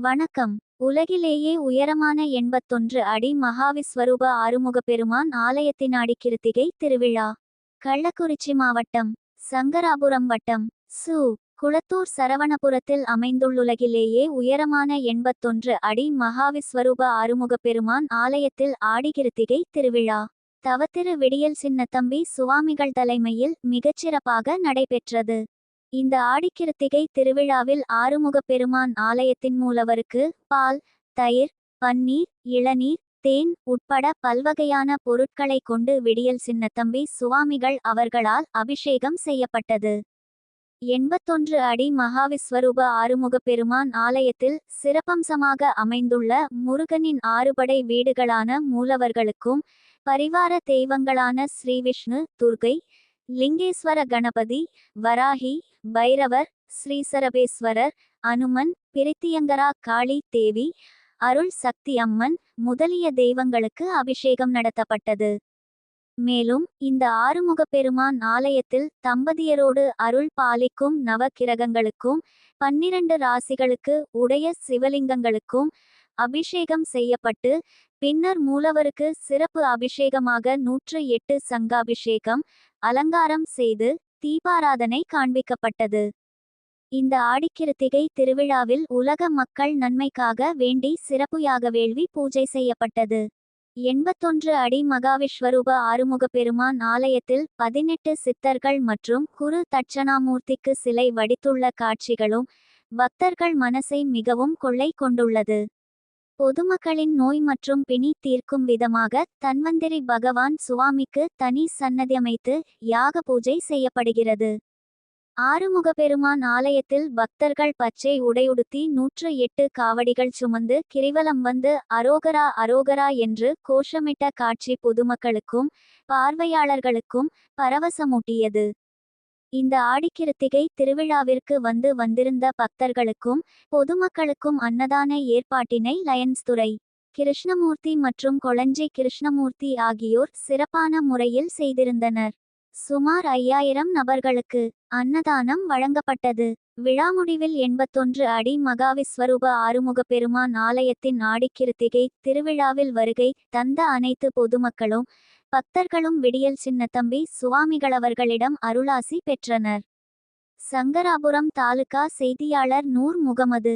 வணக்கம். உலகிலேயே உயரமான எண்பத்தொன்று அடி மகாவிஸ்வரூப ஆறுமுகப் பெருமான் ஆலயத்தின் அடிக்கிருத்திகை திருவிழா. கள்ளக்குறிச்சி மாவட்டம் சங்கராபுரம் வட்டம் சு. குளத்தூர் சரவணபுரத்தில் அமைந்துள்ளுலகிலேயே உயரமான எண்பத்தொன்று அடி மகாவிஸ்வரூப ஆறுமுகப் பெருமான் ஆலயத்தில் ஆடிகிருத்திகை திருவிழா. தவத்திரு விடியல் சின்னத்தம்பி சுவாமிகள் தலைமையில் மிகச்சிறப்பாக நடைபெற்றது. இந்த ஆடிக்கிருத்திகை திருவிழாவில் ஆறுமுகப் பெருமான் ஆலயத்தின் மூலவருக்கு பால் தயிர் பன்னீர் இளநீர் தேன் உட்பட பல்வகையான பொருட்களை கொண்டு விடியல் சின்னத்தம்பி சுவாமிகள் அவர்களால் அபிஷேகம் செய்யப்பட்டது. எண்பத்தொன்று அடி மகாவிஸ்வரூப ஆறுமுகப் பெருமான் ஆலயத்தில் சிறப்பம்சமாக அமைந்துள்ள முருகனின் ஆறுபடை வீடுகளான மூலவர்களுக்கும் பரிவார தெய்வங்களான ஸ்ரீவிஷ்ணு துர்கை லிங்கேஸ்வர கணபதி வராகி பைரவர் ஸ்ரீசரபேஸ்வரர் அனுமன் பிரித்தியங்கரா காளி தேவி அருள் சக்தி அம்மன் முதலிய தெய்வங்களுக்கு அபிஷேகம் நடத்தப்பட்டது. மேலும் இந்த ஆறுமுக பெருமான் ஆலயத்தில் தம்பதியரோடு அருள் பாலிக்கும் நவக்கிரகங்களுக்கும் பன்னிரண்டு ராசிகளுக்கு உடைய சிவலிங்கங்களுக்கும் அபிஷேகம் செய்யப்பட்டு பின்னர் மூலவருக்கு சிறப்பு அபிஷேகமாக நூற்று எட்டு சங்காபிஷேகம் அலங்காரம் செய்து தீபாராதனை காண்பிக்கப்பட்டது. இந்த ஆடிக்கிருத்திகை திருவிழாவில் உலக மக்கள் நன்மைக்காக வேண்டி சிறப்பு யாகவேள்வி பூஜை செய்யப்பட்டது. எண்பத்தொன்று அடி மகாவிஸ்வரூப ஆறுமுகப் பெருமான் ஆலயத்தில் பதினெட்டு சித்தர்கள் மற்றும் குரு தட்சணாமூர்த்திக்கு சிலை வடித்துள்ள காட்சிகளும் பக்தர்கள் மனசை மிகவும் கொள்ளை கொண்டுள்ளது. பொதுமக்களின் நோய் மற்றும் பிணி தீர்க்கும் விதமாக தன்வந்திரி பகவான் சுவாமிக்கு தனி சன்னதி அமைத்து யாக பூஜை செய்யப்படுகிறது. ஆறுமுகப்பெருமான் ஆலயத்தில் பக்தர்கள் பச்சை உடையுடுத்தி நூற்று எட்டு காவடிகள் சுமந்து கிரிவலம் வந்து அரோகரா அரோகரா என்று கோஷமிட்ட காட்சி பொதுமக்களுக்கும் பார்வையாளர்களுக்கும் பரவசமூட்டியது. இந்த ஆடிக்கிருத்திகை திருவிழாவிற்கு வந்து வந்திருந்த பக்தர்களுக்கும் பொதுமக்களுக்கும் அன்னதான ஏற்பாட்டினை லயன்ஸ் துறை கிருஷ்ணமூர்த்தி மற்றும் கொளஞ்சி கிருஷ்ணமூர்த்தி ஆகியோர் சிறப்பான முறையில் செய்திருந்தனர். சுமார் ஐயாயிரம் நபர்களுக்கு அன்னதானம் வழங்கப்பட்டது. விழா முடிவில் எண்பத்தொன்று அடி மகாவிஸ்வரூப ஆறுமுக பெருமான் ஆலயத்தின் ஆடிக்கிருத்திகை திருவிழாவில் வருகை தந்த அனைத்து பொதுமக்களும் பக்தர்களும் விடியல் சின்னத்தம்பி சுவாமிகளவர்களிடம் அருளாசி பெற்றனர். சங்கராபுரம் தாலுகா செய்தியாளர் நூர் முகமது